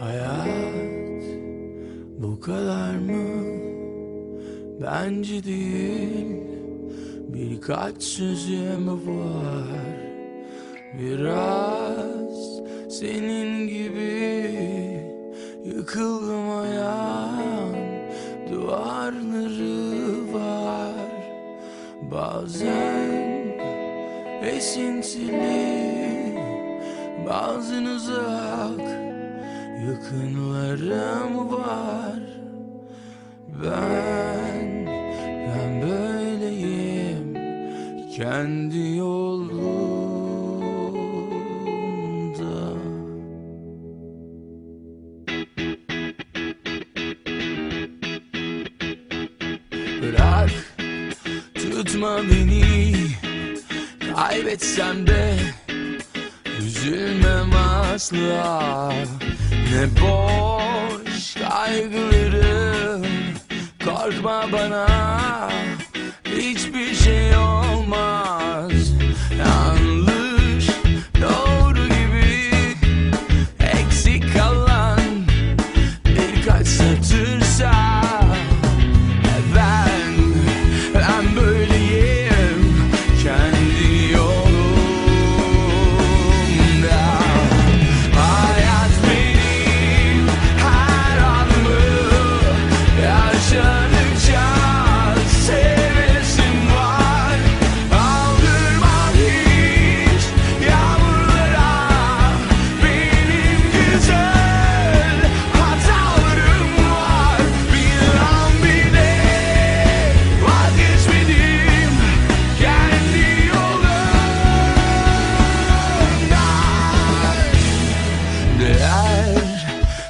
Hayat bu kadar mı? Bence değil. Birkaç sözüm var. Biraz senin gibi Yıkıldım ayağın Duvarları var. Bazen esintili Bazen uzak Yakınlarım var. Ben, ben böyleyim Kendi yolumda. Bırak tutma beni Kaybetsem de Üzülmem asla Ne boş kaygılarım. Korkma bana Hiçbir şey olmaz. Yanlış doğru gibi Eksik kalan Birkaç satırsa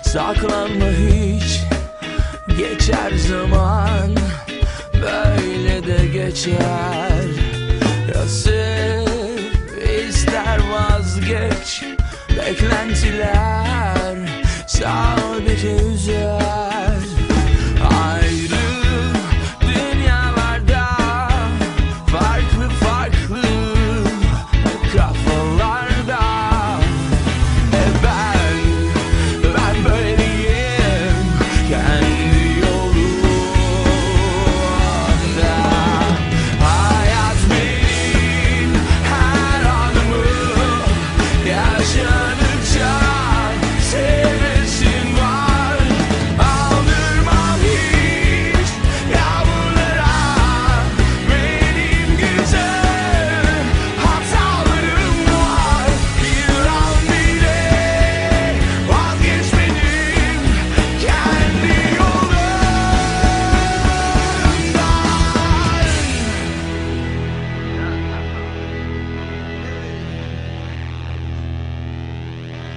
saklanma hiç. Geçer zaman. Böyle de geçer. Ya sev ister vazgeç. Beklentiler sadece üzer